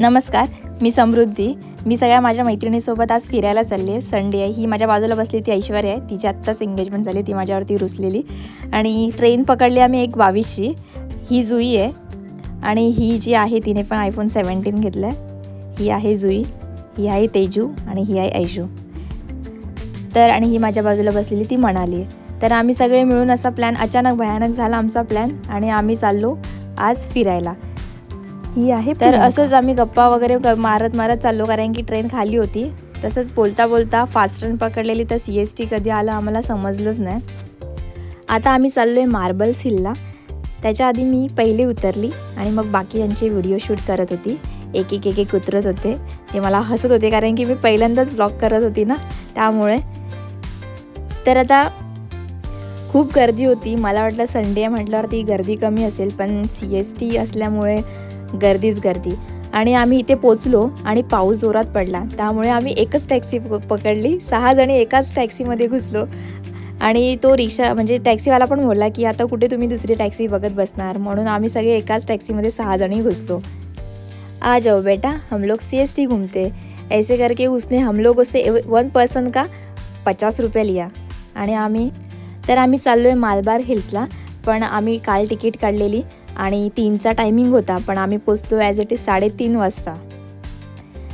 नमस्कार मी समृद्धी. मी सगळ्या माझ्या मैत्रिणीसोबत आज फिरायला चालली आहे संडे आहे. ही माझ्या बाजूला बसली ती ऐश्वर्या आहे. तिची आत्ताच एंगेजमेंट झाली ती माझ्यावरती रुसलेली. आणि ट्रेन पकडली आम्ही एक बावीसची ही जुई आहे. आणि ही जी आहे तिने पण आयफोन सेवन्टीन घेतलं आहे ही आहे जुई. ही आहे तेजू आणि ही आहे ऐशू. तर आणि ही माझ्या बाजूला बसलेली ती म्हणाली आहे. तर आम्ही सगळे मिळून असा प्लॅन अचानक भयानक झाला आमचा प्लॅन आणि आम्ही चाललो आज फिरायला. ही आहे तर असंच आम्ही गप्पा वगैरे मारत मारत चाललो कारण की ट्रेन खाली होती. तसंच बोलता बोलता फास्ट ट्रेन पकडलेली तर सी एस टी कधी आलं आम्हाला समजलंच नाही. आता आम्ही चाललो आहे मार्बल्स हिलला त्याच्या आधी मी पहिली उतरली आणि मग बाकी यांचे व्हिडिओ शूट करत होती. एक एक एक एक उतरत होते. ते मला हसत होते कारण की मी पहिल्यांदाच ब्लॉग करत होती ना त्यामुळे. तर आता खूप गर्दी होती. मला वाटलं संडे म्हटल्यावरती गर्दी कमी असेल पण सी एस टी असल्यामुळे गर्दीच गर्दी. आणि आम्ही इथे पोचलो आणि पाऊस जोरात पडला. त्यामुळे आम्ही एकच टॅक्सी प- पकडली. सहा जणी एकाच टॅक्सीमध्ये घुसलो. आणि तो रिक्षा म्हणजे टॅक्सीवाला पण बोलला की आता कुठे तुम्ही दुसरी टॅक्सी बघत बसणार? म्हणून आम्ही सगळे एकाच टॅक्सीमध्ये सहा जणी घुसतो आ जाओ बेटा हम लोग सी एस टी घूमते. ऐसे करके उसने हम लोग से वन पर्सन का पचास रुपये लिया. आणि आम्ही तर आम्ही चाललो आहे मालबार हिल्सला. पण आम्ही काल तिकीट काढलेली. आणि तीनचा टायमिंग होता पण आम्ही पोचतो ॲज इट इज साडेतीन वाजता.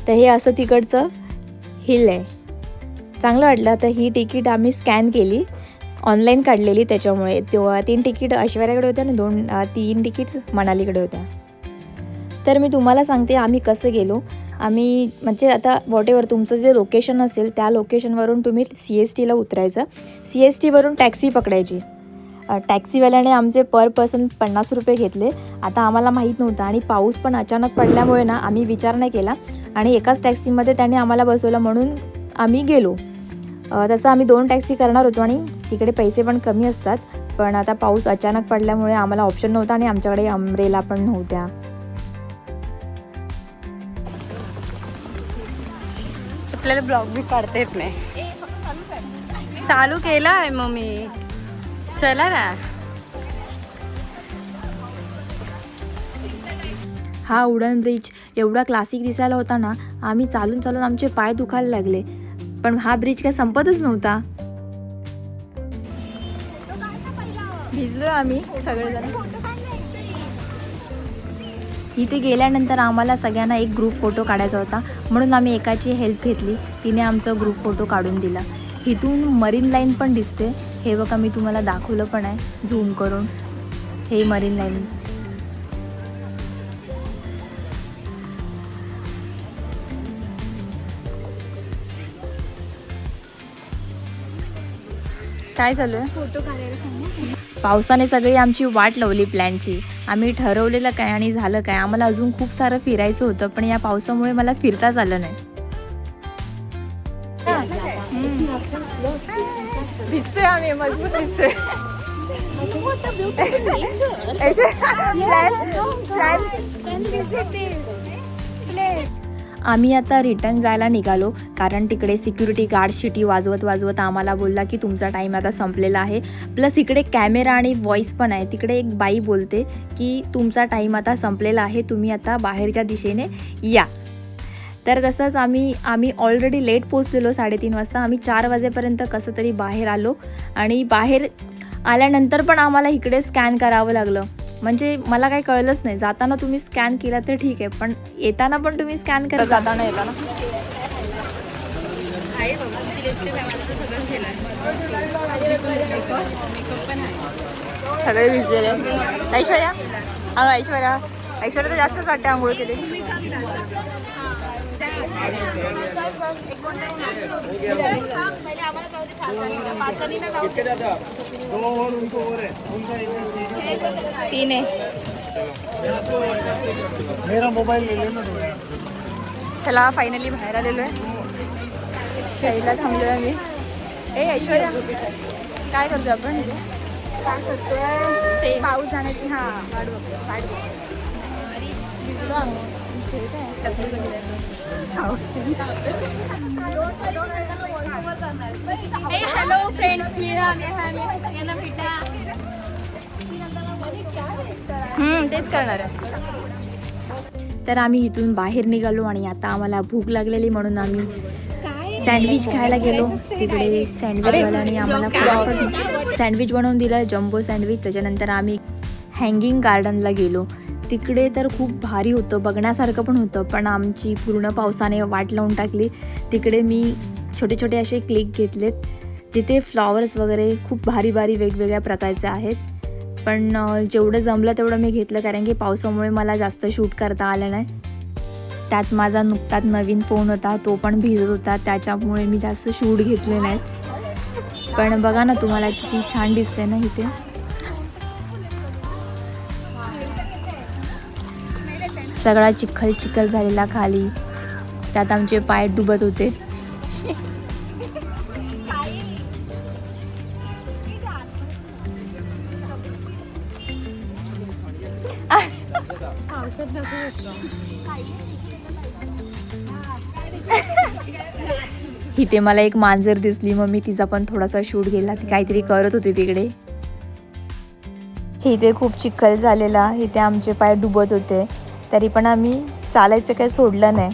तर हे असं तिकडचं हिल आहे. चांगलं वाटलं. तर ही तिकीट आम्ही स्कॅन केली. ऑनलाईन काढलेली त्याच्यामुळे. तेव्हा तीन तिकीट ऐश्वर्याकडे होत्या आणि दोन तीन तिकीट्स मनालीकडे होत्या. तर मी तुम्हाला सांगते आम्ही कसं गेलो. आम्ही म्हणजे आता वॉटेवर तुमचं जे लोकेशन असेल त्या लोकेशनवरून तुम्ही सी एस टीला उतरायचं. सी एस टीवरून टॅक्सी पकडायची. टॅक्सीवाल्याने आमचे पर पर्सन पन्नास रुपये घेतले. आता आम्हाला माहीत नव्हतं आणि पाऊस पण अचानक पडल्यामुळे ना आम्ही विचार नाही केला. आणि एकाच टॅक्सीमध्ये त्याने आम्हाला बसवलं म्हणून आम्ही गेलो. तसं आम्ही दोन टॅक्सी करणार होतो आणि तिकडे पैसे पण कमी असतात. पण आता पाऊस अचानक पडल्यामुळे आम्हाला ऑप्शन नव्हता आणि आमच्याकडे अम्ब्रेला पण नव्हत्या. आपल्याला ब्लॉग बी काढता येत नाही. चालू केला आहे मग मी चला ना. हा उडन ब्रिज एवढा क्लासिक दिसायला होता ना आम्ही चालून चालून आमचे पाय दुखायला लागले. पण हा ब्रिज काय संपतच नव्हता. भिजलो आम्ही सगळेजण. इथे गेल्यानंतर आम्हाला सगळ्यांना एक ग्रुप फोटो काढायचा होता. म्हणून आम्ही एकाची हेल्प घेतली. तिने आमचा ग्रुप फोटो काढून दिला. इथून मरीन लाईन पण दिसते. हे बघा मी तुम्हाला दाखवलं पण आहे. झूम करून. हे मरीन लाईन काय चालू आहे? फोटो काढायला सांगा. पावसाने सगळी आमची वाट लावली प्लॅनची. आम्ही ठरवलेलं काय आणि झालं काय. आम्हाला अजून खूप सारं फिरायचं होतं पण या पावसामुळे मला फिरताच आलं नाही. Visit this place. आम्ही आता रिटर्न जायला निघालो कारण तिकडे सिक्युरिटी गार्ड शिटी वाजवत वाजवत आम्हाला बोलला की तुमचा टाईम आता संपलेला आहे. प्लस इकडे कॅमेरा आणि व्हॉईस पण आहे. तिकडे एक बाई बोलते की तुमचा टाईम आता संपलेला आहे तुम्ही आता बाहेरच्या दिशेने या. तर तसंच आम्ही आम्ही ऑलरेडी लेट पोचलेलो साडेतीन वाजता. आम्ही चार वाजेपर्यंत कसं तरी बाहेर आलो. आणि बाहेर आल्यानंतर पण आम्हाला इकडे स्कॅन करावं लागलं. म्हणजे मला काही कळलंच नाही. जाताना तुम्ही स्कॅन केला तर ठीक आहे पण येताना पण तुम्ही स्कॅन करा जाताना येताना? सगळे भिजलेले. ऐश्वर्या? अगं ऐश्वर्या ऐश्वर्या तर जास्तच वाटते आंघोळ केली. तीन. आहे मेरा मोबाइल ले लेना। तो चला फायनली बाहेर आलेलो आहे. शाईला थांबलोय आम्ही. ए ऐश्वर्या काय करतोय आपण? काय करतोय? पाऊस जाण्याची. हा. वाट बघतोय. हॅलो फ्रेंड्स मिळा सगळ्यांना भेटा हम्म, तेच करणार आहे. तर आम्ही इथून बाहेर निघालो आणि आता आम्हाला भूक लागलेली म्हणून आम्ही सँडविच खायला गेलो. तिकडे सँडविचवाल्याने आम्हाला फटाफट सँडविच बनवून दिलं जम्बो सँडविच. त्याच्यानंतर आम्ही हँगिंग गार्डनला गेलो. तिकडे तर खूप भारी होतं बघण्यासारखं पण होतं पण आमची पूर्ण पावसाने वाट लावून टाकली. तिकडे मी छोटे छोटे असे क्लिक घेतलेत जिथे फ्लॉवर्स वगैरे खूप भारी भारी वेगवेगळ्या प्रकारचे आहेत. पण जेवढं जमलं तेवढं मी घेतलं कारण की पावसामुळे मला जास्त शूट करता आलं नाही. त्यात माझा नुकताच नवीन फोन होता तो पण भिजत होता त्याच्यामुळे मी जास्त शूट घेतले नाहीत. पण बघा ना तुम्हाला किती छान दिसते ना इथे. सगळा चिखल चिखल झालेला खाली. त्यात आमचे पाय डुबत होते. इथे मला एक मांजर दिसली मग मी तिचा पण थोडासा शूट गेला ती काहीतरी करत होती तिकडे. इथे खूप चिखल झालेला इथे आमचे पाय डुबत होते. तरी पण आम्ही चालायचं काही सोडलं नाही.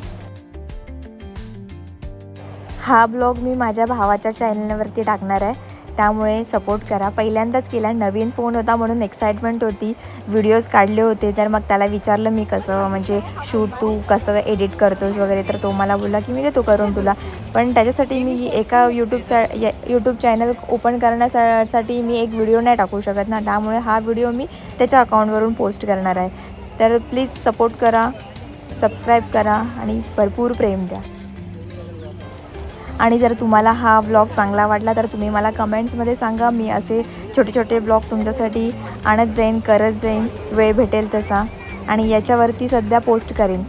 हा ब्लॉग मी माझ्या भावाच्या चॅनलवरती टाकणार आहे. त्यामुळे सपोर्ट करा. पहिल्यांदाच केला. नवीन फोन होता म्हणून एक्साइटमेंट होती. व्हिडिओज काढले होते. तर मग त्याला विचारलं मी कसं म्हणजे शूट तू कसं एडिट करतोस वगैरे. तर तो मला बोलला की मी देतो करून तुला. पण त्याच्यासाठी मी एका यूट्यूब सा यूट्यूब चॅनल ओपन करण्यासाठी मी एक व्हिडिओ नाही टाकू शकत ना. त्यामुळे हा व्हिडिओ मी त्याच्या अकाउंटवरून पोस्ट करणार आहे. तर प्लीज सपोर्ट करा सबस्क्राईब करा आणि भरपूर प्रेम द्या. आणि जर तुम्हाला हा व्लॉग चांगला वाटला तर तुम्ही मला कमेंट्समध्ये सांगा. मी असे छोटे छोटे ब्लॉग तुमच्यासाठी आणत जाईन करत जाईन. वेळ भेटेल तसा. आणि याच्यावरती सध्या पोस्ट करेन.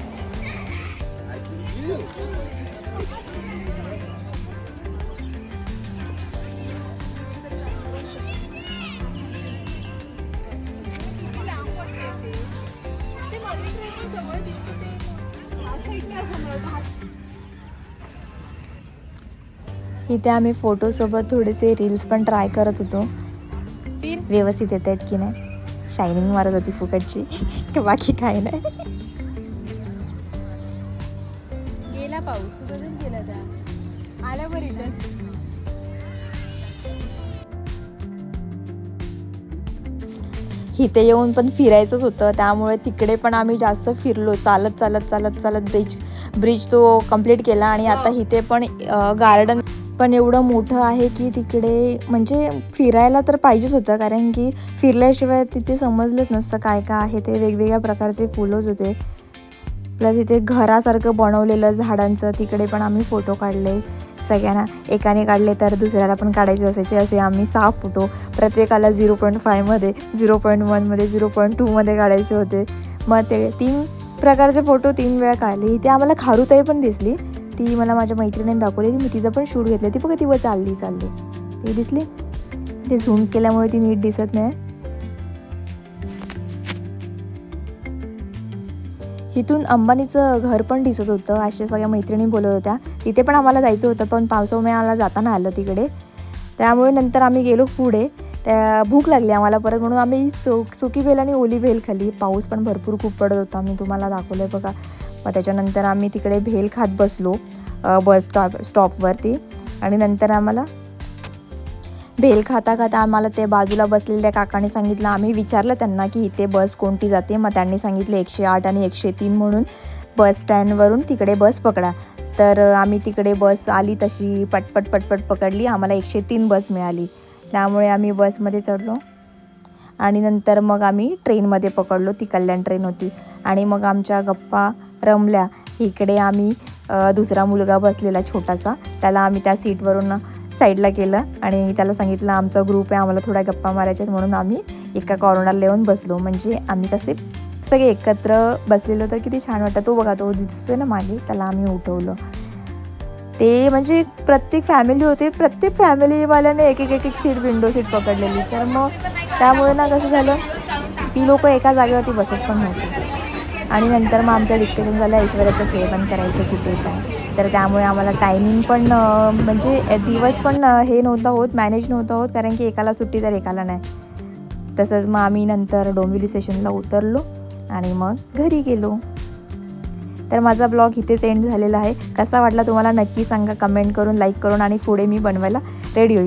इथे आम्ही फोटोसोबत थोडेसे रील्स पण ट्राय करत होतो. व्यवस्थित येत आहेत की नाही? शायनिंग मारत होती फुकटची. बाकी काय नाही. गेला पाऊस. आला बरं इथे येऊन पण फिरायचंच होतं. त्यामुळे तिकडे पण आम्ही जास्त फिरलो. चालत चालत चालत चालत ब्रिज ब्रिज तो कंप्लीट केला आणि आता इथे पण गार्डन पण एवढं मोठं आहे की तिकडे म्हणजे फिरायला तर पाहिजेच होतं. कारण की फिरल्याशिवाय तिथे समजलंच नसतं काय काय आहे. ते वेगवेगळ्या प्रकारचे फुलंच होते. प्लस इथे घरासारखं बनवलेलं झाडांचं तिकडे पण आम्ही फोटो काढले. सगळ्यांना एकाने काढले तर दुसऱ्याला पण काढायचे असायचे. असे आम्ही सहा फोटो प्रत्येकाला झिरो पॉईंट फायमध्ये झिरो पॉईंट वनमध्ये झिरो पॉईंट टूमध्ये काढायचे होते. मग ते तीन प्रकारचे फोटो तीन वेळा काढले. इथे आम्हाला खारुताई पण दिसली. ती मला माझ्या मैत्रिणीने दाखवली. मी तिचं पण शूट घेतलं. ती बघा ती व चालली चालली. ती दिसली. ते झूम केल्यामुळे ती नीट दिसत नाही. इथून अंबानीचं घर पण दिसत होतं. अशा सगळ्या मैत्रिणी बोलत होत्या. तिथे पण आम्हाला जायचं होतं पण पावसामुळे आम्हाला जाताना आलं तिकडे. त्यामुळे नंतर आम्ही गेलो पुढे. त्या भूक लागली आम्हाला परत म्हणून आम्ही सु सुकी भेल आणि ओली भेल खाली पाऊस पण भरपूर खूप पडत होता मी तुम्हाला दाखवलं आहे बघा. मग त्याच्यानंतर आम्ही तिकडे भेल खात बसलो बस स्टॉप स्टॉपवरती. आणि नंतर आम्हाला भेल खाता खाता आम्हाला ते बाजूला बसलेल्या काकाने सांगितलं. आम्ही विचारलं त्यांना की इथे बस कोणती जाते? मग त्यांनी सांगितलं एकशे आठ आणि एकशे तीन म्हणून बस स्टँडवरून तिकडे बस पकडा. तर आम्ही तिकडे बस आली तशी पटपट पटपट पकडली. आम्हाला एकशे तीन बस मिळाली. त्यामुळे आम्ही बसमध्ये चढलो. आणि नंतर मग आम्ही ट्रेनमध्ये पकडलो. ती कल्याण ट्रेन होती. आणि मग आमच्या गप्पा रमल्या. इकडे आम्ही दुसरा मुलगा बसलेला छोटासा. त्याला आम्ही त्या सीटवरून साईडला केलं आणि त्याला सांगितलं आमचा ग्रुप आहे आम्हाला थोड्या गप्पा मारायच्या आहेत म्हणून आम्ही एका कॉर्नरला येऊन बसलो. म्हणजे आम्ही कसे सगळे एकत्र बसलेलं तर किती छान वाटतं. तो बघा तो दिसतोय ना मागे त्याला आम्ही उठवलं. ते म्हणजे प्रत्येक फॅमिली होते प्रत्येक फॅमिलीवाल्याने एक एक एक एक सीट विंडो सीट पकडलेली. तर मग त्यामुळे ना कसं झालं ती लोक एका जागेवरती बसत पण नव्हती. आणि नंतर मग आमचं डिस्कशन झालं ऐश्वर्याचं खेळ पण करायचं कुठे काय तर त्यामुळे आम्हाला टायमिंग पण म्हणजे दिवस पण हे नव्हतं होत मॅनेज नव्हतं होत कारण की एकाला सुट्टी तर एकाला नाही. तसंच मग आम्ही नंतर डोंबिवली स्टेशनला उतरलो आणि मग घरी गेलो. तर माझा ब्लॉग इथेच एंड झालेला आहे. कसा वाटला तुम्हाला नक्की सांगा कमेंट करून लाईक करून आणि पुढे मी बनवायला रेडी होईल.